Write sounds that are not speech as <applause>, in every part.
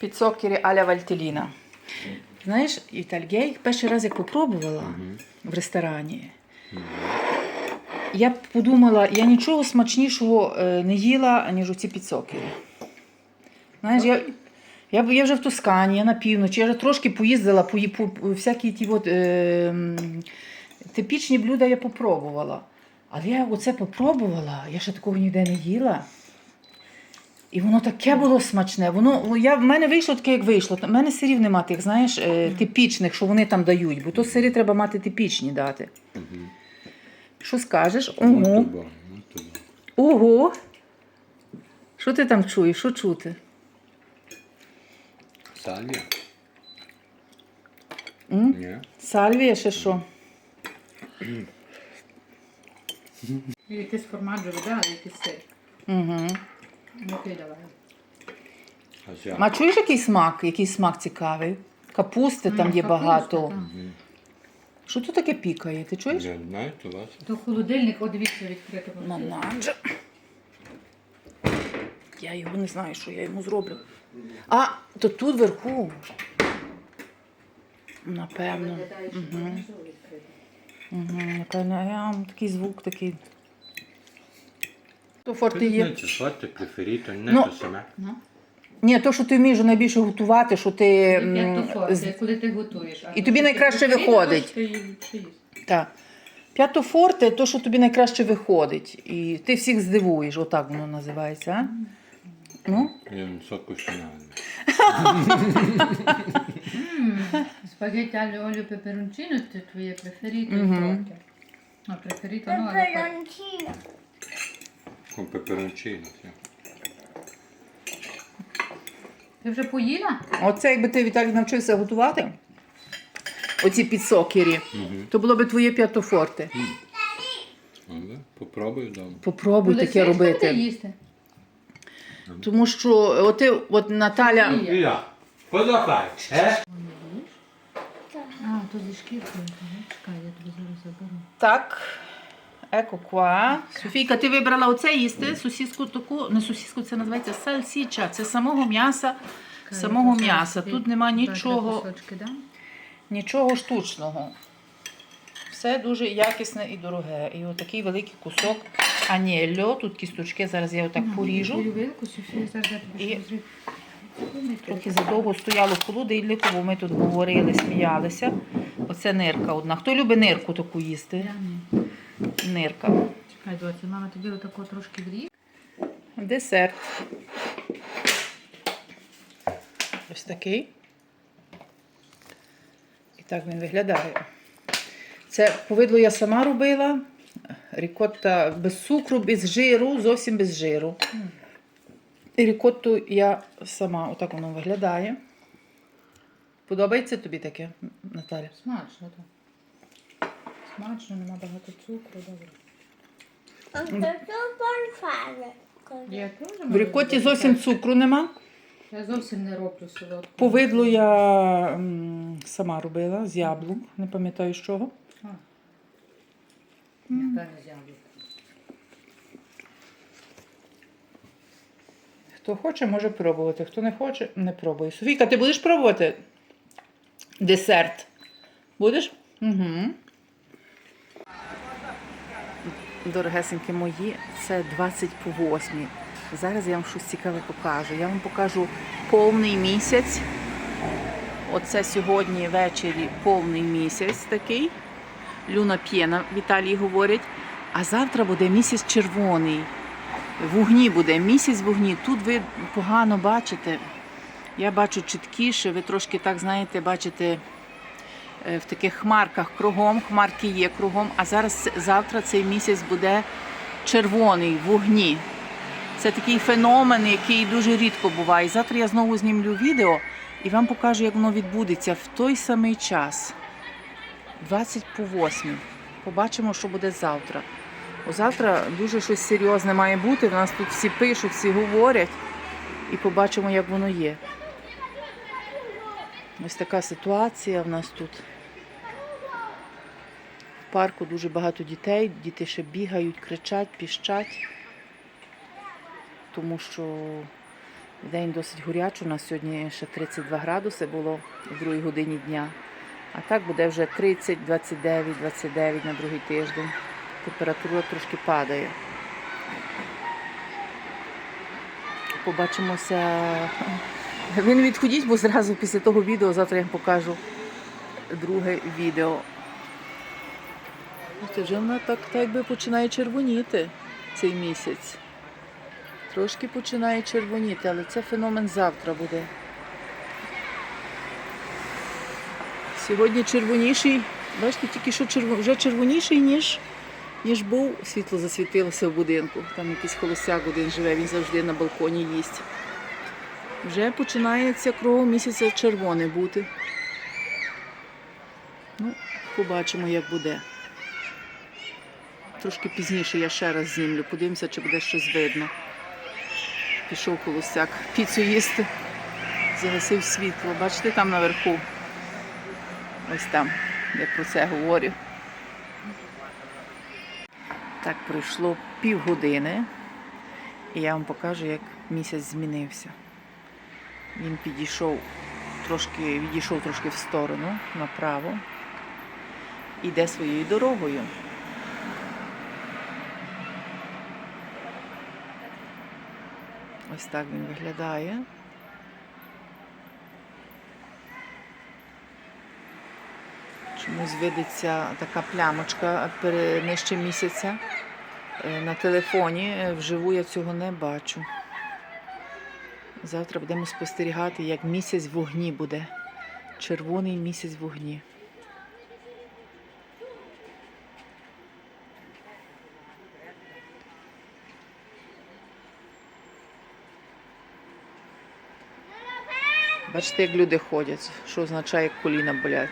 Підсокері аля Вальтеліна. Знаєш, Віталь, я їх перший раз як попробувала в ресторані. Я б подумала, я нічого смачнішого е, не їла, ніж оці підсокері. Знаєш, я, я, я вже в Тоскані, я на півночі, я вже трошки поїздила, по, по, по всякі ті от, е, типічні блюда я попробувала. Але я оце попробувала, я ще такого ніде не їла. І воно таке було смачне. Воно, я, в мене вийшло таке, як вийшло. У мене сирів нема тих, знаєш, е, типічних, що вони там дають, бо то сирі треба мати типічні дати. Що скажеш? Ого. Buono, molto buono. Ого. Що ти там чуєш? Що чути? М? Ні. Сальвія ще що? Якесь формаджо додали, якийсь сир. Угу. Окей, давай. Asiatico. А чуєш який смак? Який смак цікавий? Капусти там є багато. Що тут таке пікає? Ти чуєш? Не знаю, то вас. То холодильник, о, дивіться, відкрито. Я його не знаю, що я йому зроблю. А, то тут вверху. Напевно. Угу, напевно, я такий звук такий. То форти є. Форте preferito, не Ну, то саме. Ні, то, що ти вмієш найбільше готувати, що ти. м, П'ятофорте, з- коли ти готуєш. А І тобі коли найкраще готуєш, виходить. ти її ліпше їсти. Так. П'ятофорте то, що тобі найкраще виходить. І ти всіх здивуєш, отак воно називається. А? Ну? Non so cucinare. Спагетті алю peperoncino це твоє преферіто Мгм. mm А преферіто, ну, але. Peperoncino. Con peperoncino. Ти вже поїла? Оце, якби ти Віталій навчився готувати, оці підсокері, Мгм. то було б твоє п'ятофорте. Попробую дома. Попробуй таке сидиш, буде робити. їсти? Тому що от, ти, от Наталя. Via, cosa fai? Eh? А, то зі шкіркою. ага. Чекай, я тобі зараз заберу. Так. Еко ква. Софійка, ти вибрала оце їсти, сусіску таку, не сусіску, це називається сальсіча. Це самого м'яса, самого м'яса. Тут нема нічого, нічого штучного. Все дуже якісне і дороге. І отакий великий кусок анєльо. Тут кісточки, зараз я отак поріжу. І-. Трохи задовго стояло в холодильнику, бо ми тут говорили, сміялися. Оце нирка одна. Хто любить нирку таку їсти? Я ні. Нирка. Чекай, доця, мама тобі отако трошки вріж. Десерт. Ось такий. І так він виглядає. Це повидло я сама робила. Рікотта без цукру, без жиру, зовсім без жиру. І рікотту я сама, отак воно виглядає. Подобається тобі таке, Наталя? Смачно, так. Смачно, нема багато цукру, добре. Я теж В рікотті зовсім цукру нема. Я зовсім не роблю солодку. Повидло я м, сама робила з яблук, не пам'ятаю з чого. А. Хто хоче, може пробувати. Хто не хоче, не пробує. Софійка, ти будеш пробувати десерт? Будеш? Угу. Дорогесенькі мої, це 20 по 8. Зараз я вам щось цікаве покажу. Я вам покажу повний місяць. Оце сьогодні ввечері повний місяць такий. Люна п'єна, в Італії говорять. А завтра буде місяць червоний. Вогні буде, місяць вогні. Тут ви погано бачите. Я бачу чіткіше, ви трошки так, знаєте, бачите в таких хмарках кругом, хмарки є кругом, а зараз завтра цей місяць буде червоний, вогні. Це такий феномен, який дуже рідко буває. Завтра я знову знімлю відео і вам покажу, як воно відбудеться в той самий час. 20 по 8. Побачимо, що буде завтра. Бо завтра дуже щось серйозне має бути. В нас тут всі пишуть, всі говорять. І побачимо, як воно є. Ось така ситуація в нас тут. Парку дуже багато дітей. Діти ще бігають, кричать, піщать. Тому що День досить горячий. У нас сьогодні ще 32 градуси було в другій годині дня. А так буде вже 30, 29, 29 на другий тиждень. Температура трошки падає. Побачимося. Ви не відходіть, бо зразу після того відео завтра я вам покажу друге відео. Бачите, вже вона так, так якби починає червоніти цей місяць. Трошки починає червоніти, але це феномен завтра буде. Сьогодні червоніший, бачите, тільки що черво- вже червоніший, ніж, ніж був. Світло засвітилося в будинку. Там якийсь холостяк один живе, він завжди на балконі їсть. Вже починається кругом місяця червоне бути. Ну, побачимо, як буде. Трошки пізніше я ще раз знімлю, подивимося, чи буде щось видно. Пішов холостяк піцу їсти, загасив світло. Бачите, там наверху. Ось там, я про це говорю. Так, пройшло півгодини, і я вам покажу, як місяць змінився. Він підійшов трошки, відійшов трошки в сторону направо. Іде своєю дорогою. Ось так він виглядає. Чомусь видиться така плямочка нижче місяця. Е, На телефоні Е, вживу я цього не бачу. Завтра будемо спостерігати, як місяць вогні буде. Червоний місяць вогні. Бачите, як люди ходять, що означає як коліна болять.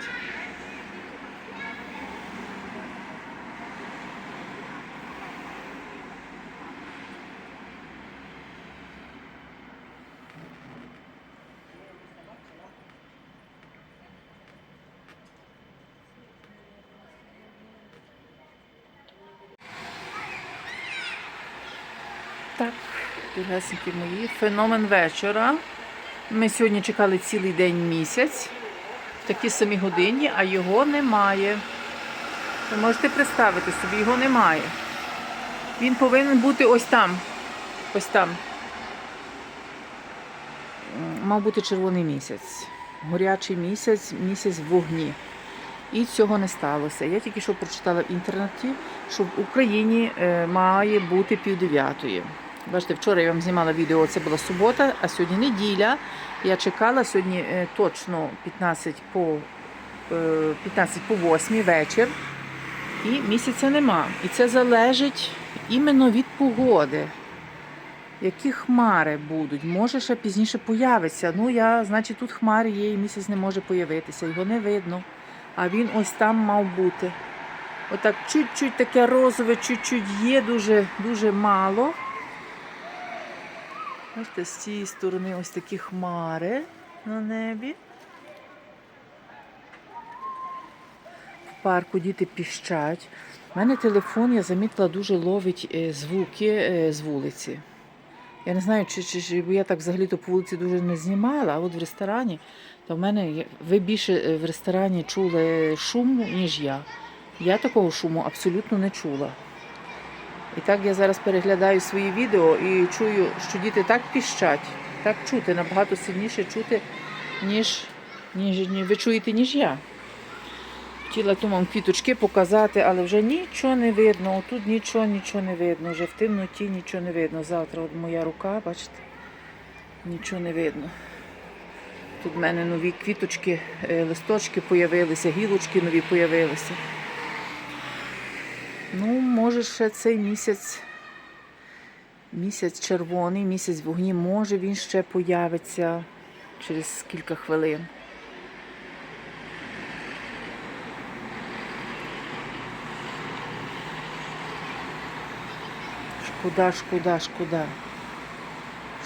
Так, дорогесенькі мої, феномен вечора. Ми сьогодні чекали цілий день місяць в такій самій годині, а його немає. Ви можете представити собі, його немає. Він повинен бути ось там. Ось там. Мав бути червоний місяць. Горячий місяць, місяць в вогні. І цього не сталося. Я тільки що прочитала в інтернеті, що в Україні е, має бути півдев'ятої. Бачите, вчора я вам знімала відео, це була субота, а сьогодні неділя. Я чекала сьогодні е, точно 15 по, е, 15 по 8 вечір. І місяця нема. І це залежить іменно від погоди. Які хмари будуть, може ще пізніше появиться. Ну, я, значить, тут хмари є, і місяць не може появитися, його не видно. А він ось там мав бути. Отак чуть-чуть таке розове, чуть-чуть є, дуже, дуже мало. Бачите, з цієї сторони ось такі хмари на небі. В парку діти піщать. У мене телефон, я замітила, дуже ловить е, звуки е, з вулиці. Я не знаю, чи, чи, чи бо я так взагалі-то по вулиці дуже не знімала, а от в ресторані, то в мене ви більше е, в ресторані чули шуму, ніж я. Я такого шуму абсолютно не чула. І так я зараз переглядаю свої відео і чую, що діти так піщать, так чути, набагато сильніше чути, ніж, ніж, ніж ви чуєте, ніж я. Хотіла ту вам квіточки показати, але вже нічого не видно. Отут нічого, нічого не видно. Вже в темноті нічого не видно. Завтра от моя рука, бачите, нічого не видно. Тут в мене нові квіточки, е, листочки появилися, гілочки нові появилися. Ну, може, ще цей місяць, місяць червоний, місяць вогні, може він ще появиться через кілька хвилин. Шкода, шкода, шкода.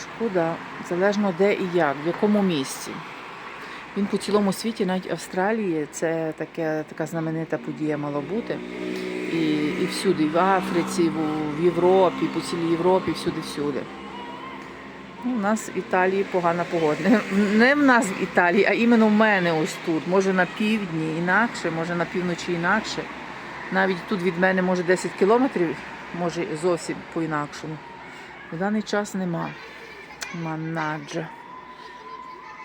Шкода, залежно де і як, в якому місці. Він по цілому світі, навіть Австралії, це таке, така знаменита подія мала бути. І, і всюди, і в Африці, і в, Європі, по цілій Європі, всюди-всюди. Ну, У нас в Італії погана погода. Не- <laughs> Не в нас в Італії, а іменно в мене ось тут. Може на півдні інакше, може на півночі інакше. Навіть тут від мене може 10 кілометрів, може зовсім по-інакшому. В даний час нема. Манаджа.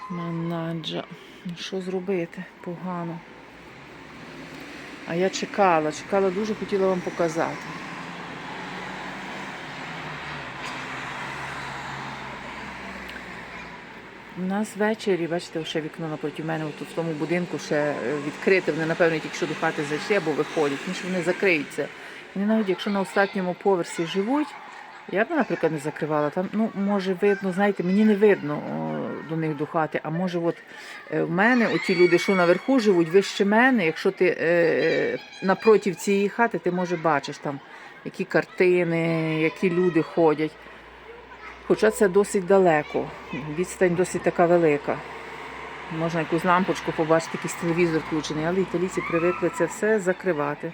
Манаджа. Ну, Що зробити? Погано. А я чекала, чекала дуже, хотіла вам показати. У нас ввечері, бачите, ще вікно напроти мене, тут в тому будинку ще е, відкрите. Вони, напевно, тільки що до хати зайшли або виходять, що вони закриються. Вони навіть якщо на останньому поверсі живуть, я б, наприклад, не закривала. Там, ну, може, видно, знаєте, мені не видно о, до них до хати, а може, от е, в мене, оті люди, що наверху живуть, вище мене, якщо ти е, напроти цієї хати, ти може бачиш там, які картини, які люди ходять. Хоча це досить далеко, відстань досить така велика. Можна якусь лампочку побачити, якийсь телевізор включений, але італійці привикли це все закривати.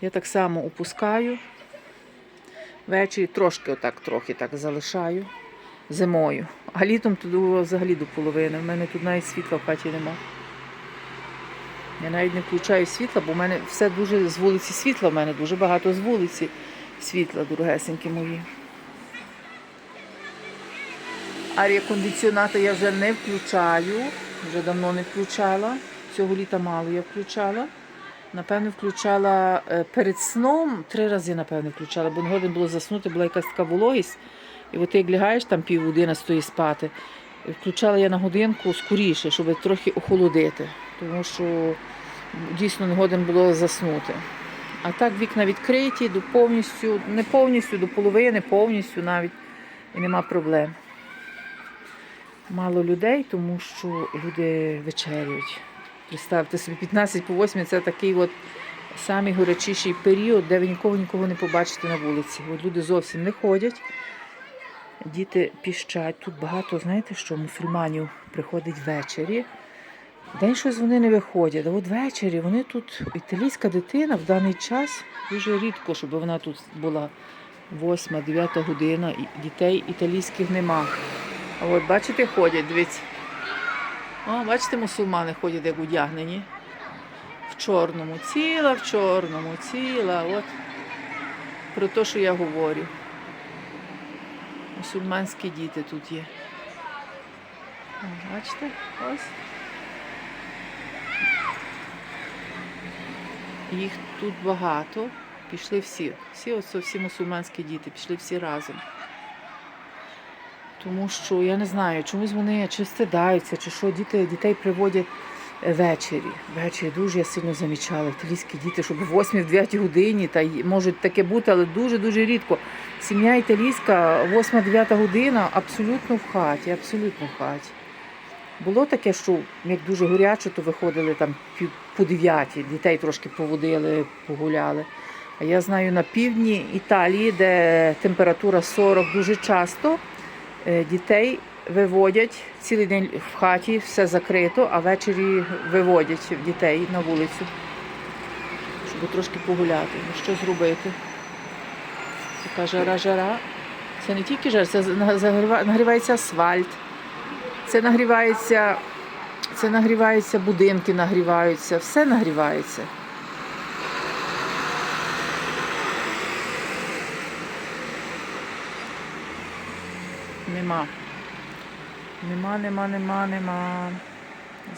Я так само опускаю. Ввечері трошки отак трохи так залишаю зимою. А літом туди взагалі до половини. У мене тут навіть світла в хаті нема. Я навіть не включаю світла, бо в мене все дуже з вулиці світла, в мене дуже багато з вулиці світла, дорогесенькі мої. Арія кондиціоната я вже не включаю, вже давно не включала. Цього літа мало я включала. Напевно, включала е, перед сном, три рази, напевно, включала, бо не годин було заснути, була якась така вологість. І от ти як лягаєш там півгодини стоїть спати. Включала я на годинку скоріше, щоб трохи охолодити, тому що дійсно не годин було заснути. А так вікна відкриті до повністю, не повністю, до половини, повністю навіть, і нема проблем. Мало людей, тому що люди вечерюють. Представте собі, 15 по 8 це такий от самий горячіший період, де ви нікого нікого не побачите на вулиці. От люди зовсім не ходять, діти піщать. Тут багато, знаєте, що мусульманів приходить ввечері. День щось вони не виходять. А от ввечері вони тут, італійська дитина в даний час дуже рідко, щоб вона тут була 8-9 година, і дітей італійських нема. А от бачите, ходять, дивіться. О, бачите, мусульмани ходять як одягнені. В чорному, ціла в чорному, ціла. От про те, що я говорю. Мусульманські діти тут є. О, бачите? Ось. Їх тут багато. Пішли всі. Всі, ось всі мусульманські діти, пішли всі разом. Тому що я не знаю, чомусь вони чи стидаються, чи що діти, дітей приводять е, ввечері. Ввечері дуже я сильно замічала. Італійські діти, щоб в 8-9 годині, та можуть таке бути, але дуже-дуже рідко. Сім'я італійська, 8-9 година, абсолютно в хаті, абсолютно в хаті. Було таке, що як дуже горяче, то виходили там по 9, дітей трошки поводили, погуляли. А я знаю на півдні Італії, де температура 40 дуже часто. Е, Дітей виводять цілий день в хаті, все закрито, а ввечері виводять дітей на вулицю, щоб трошки погуляти. Ну що зробити? Така жара-жара. Це не тільки жар, це нагрівається асфальт, це нагрівається, це нагріваються будинки, нагріваються, все нагрівається. Нема. Нема, нема, нема, нема.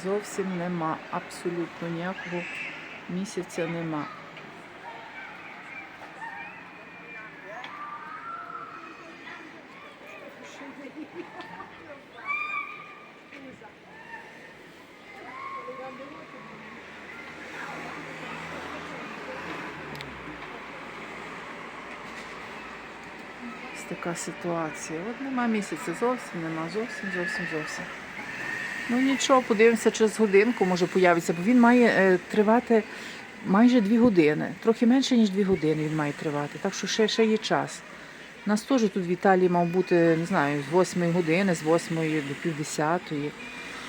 Зовсім нема. Абсолютно ніякого місяця нема. Ось ситуація. От нема місяця, зовсім нема, зовсім, зовсім, зовсім. Ну нічого, подивимося через годинку, може появиться, бо він має е, тривати майже дві години. Трохи менше, ніж дві години він має тривати. Так що ще, ще є час. У нас теж тут в Італії мав бути, не знаю, з 8 години, з 8 до півдесятої.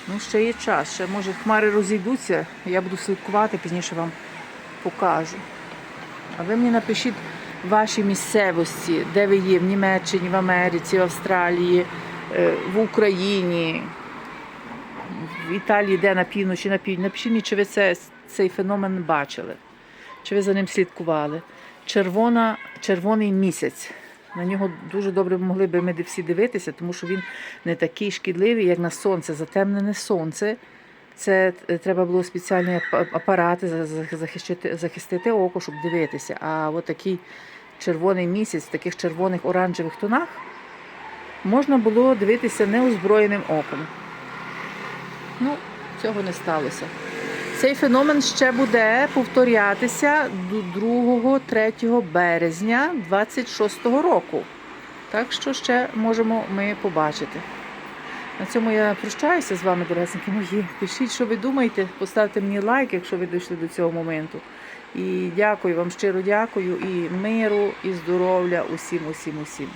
Ну, ще є час. Ще може хмари розійдуться, я буду слідкувати, пізніше вам покажу. А ви мені напишіть вашій місцевості, де ви є, в Німеччині, в Америці, в Австралії, е, в Україні, в Італії, де на півночі, на півдні. Напишіть мені, чи ви це, цей феномен бачили, чи ви за ним слідкували. Червона, червоний місяць. На нього дуже добре могли би ми всі дивитися, тому що він не такий шкідливий, як на сонце, затемнене сонце. Це е, треба було спеціальні апарати за- за- захистити, захистити око, щоб дивитися. А от такий червоний місяць в таких червоних оранжевих тонах можна було дивитися неозброєним оком. Ну, цього не сталося. Цей феномен ще буде повторятися до 2-3 березня 26-го року. Так що ще можемо ми побачити. На цьому я прощаюся з вами, дорогесенькі мої. Пишіть, що ви думаєте, поставте мені лайк, якщо ви дійшли до цього моменту. І дякую вам, щиро дякую, і миру, і здоров'я усім, усім, усім.